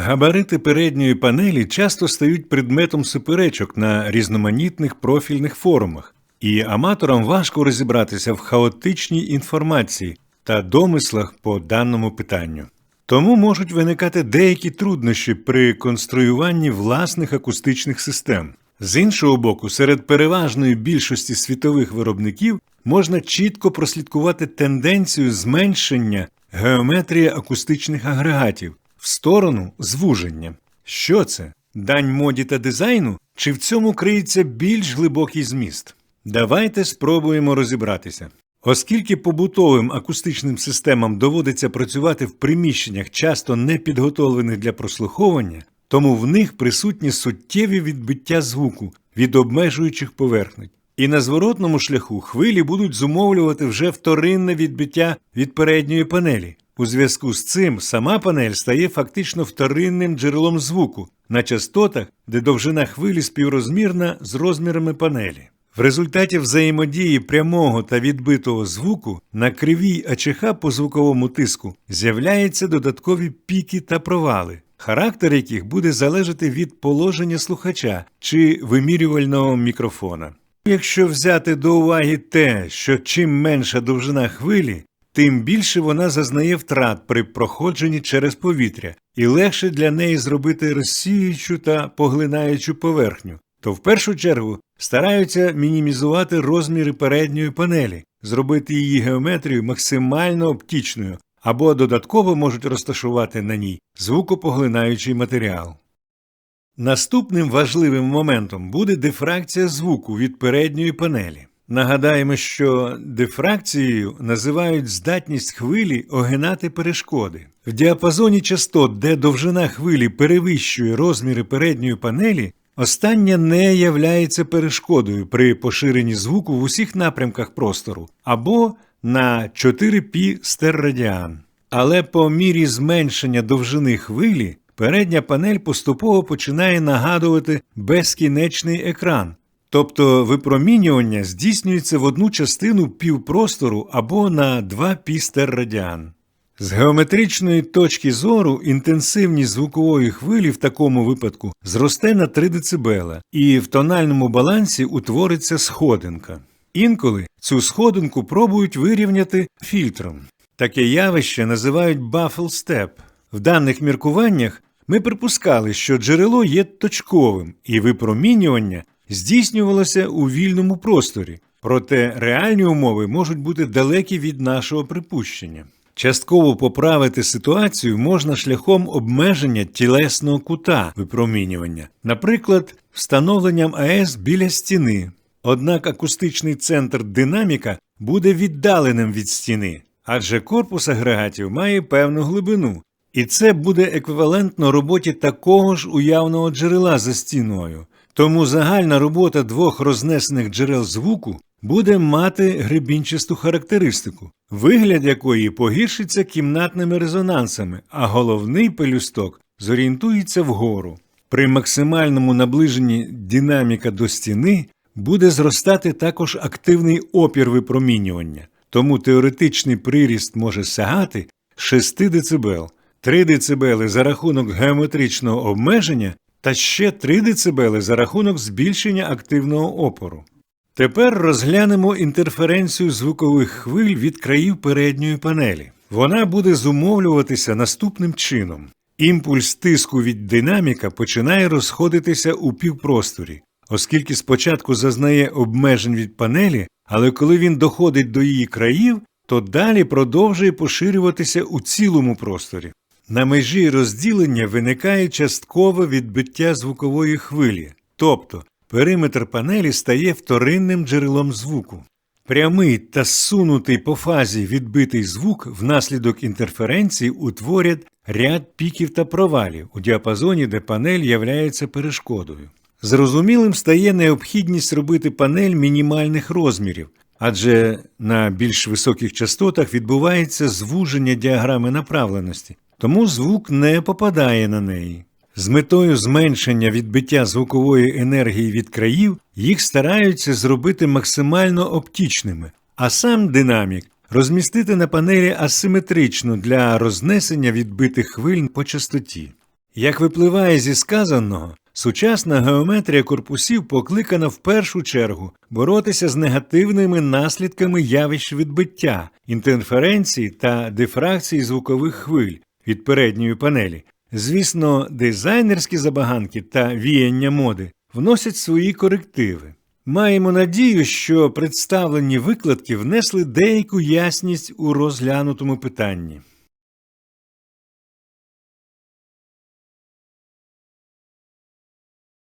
Габарити передньої панелі часто стають предметом суперечок на різноманітних профільних форумах, і аматорам важко розібратися в хаотичній інформації та домислах по даному питанню. Тому можуть виникати деякі труднощі при конструюванні власних акустичних систем. З іншого боку, серед переважної більшості світових виробників можна чітко прослідкувати тенденцію зменшення геометрії акустичних агрегатів сторону звуження. Що це? Дань моді та дизайну? Чи в цьому криється більш глибокий зміст? Давайте спробуємо розібратися. Оскільки побутовим акустичним системам доводиться працювати в приміщеннях, часто не підготовлених для прослуховування, тому в них присутні суттєві відбиття звуку від обмежуючих поверхнень. І на зворотному шляху хвилі будуть зумовлювати вже вторинне відбиття від передньої панелі. У зв'язку з цим сама панель стає фактично вторинним джерелом звуку на частотах, де довжина хвилі співрозмірна з розмірами панелі. В результаті взаємодії прямого та відбитого звуку на кривій АЧХ по звуковому тиску з'являються додаткові піки та провали, характер яких буде залежати від положення слухача чи вимірювального мікрофона. Якщо взяти до уваги те, що чим менша довжина хвилі, тим більше вона зазнає втрат при проходженні через повітря, і легше для неї зробити розсіюючу та поглинаючу поверхню, то в першу чергу стараються мінімізувати розміри передньої панелі, зробити її геометрію максимально оптічною, або додатково можуть розташувати на ній звукопоглинаючий матеріал. Наступним важливим моментом буде дифракція звуку від передньої панелі. Нагадаємо, що дифракцією називають здатність хвилі огинати перешкоди. В діапазоні частот, де довжина хвилі перевищує розміри передньої панелі, остання не являється перешкодою при поширенні звуку в усіх напрямках простору або на 4 пі стеррадіан. Але по мірі зменшення довжини хвилі передня панель поступово починає нагадувати безкінечний екран, тобто випромінювання здійснюється в одну частину півпростору або на 2 пістеррадіан. З геометричної точки зору інтенсивність звукової хвилі в такому випадку зросте на 3 дБ, і в тональному балансі утвориться сходинка. Інколи цю сходинку пробують вирівняти фільтром. Таке явище називають baffle step. В даних міркуваннях ми припускали, що джерело є точковим, і випромінювання здійснювалося у вільному просторі, проте реальні умови можуть бути далекі від нашого припущення. Частково поправити ситуацію можна шляхом обмеження тілесного кута випромінювання, наприклад, встановленням АЕС біля стіни. Однак акустичний центр динаміка буде віддаленим від стіни, адже корпус агрегатів має певну глибину, і це буде еквівалентно роботі такого ж уявного джерела за стіною. Тому загальна робота двох рознесених джерел звуку буде мати гребінчасту характеристику, вигляд якої погіршиться кімнатними резонансами, а головний пелюсток зорієнтується вгору. При максимальному наближенні динаміка до стіни буде зростати також активний опір випромінювання, тому теоретичний приріст може сягати 6 дБ, 3 дБ за рахунок геометричного обмеження та ще 3 дБ за рахунок збільшення активного опору. Тепер розглянемо інтерференцію звукових хвиль від країв передньої панелі. Вона буде зумовлюватися наступним чином. Імпульс тиску від динаміка починає розходитися у півпросторі, оскільки спочатку зазнає обмежень від панелі, але коли він доходить до її країв, то далі продовжує поширюватися у цілому просторі. На межі розділення виникає часткове відбиття звукової хвилі, тобто периметр панелі стає вторинним джерелом звуку. Прямий та зсунутий по фазі відбитий звук внаслідок інтерференції утворять ряд піків та провалів у діапазоні, де панель являється перешкодою. Зрозумілим стає необхідність робити панель мінімальних розмірів, адже на більш високих частотах відбувається звуження діаграми направленості, тому звук не попадає на неї. З метою зменшення відбиття звукової енергії від країв їх стараються зробити максимально оптічними, а сам динамік розмістити на панелі асиметрично для рознесення відбитих хвиль по частоті. Як випливає зі сказаного, сучасна геометрія корпусів покликана в першу чергу боротися з негативними наслідками явищ відбиття, інтерференції та дифракції звукових хвиль від передньої панелі. Звісно, дизайнерські забаганки та віяння моди вносять свої корективи. Маємо надію, що представлені викладки внесли деяку ясність у розглянутому питанні.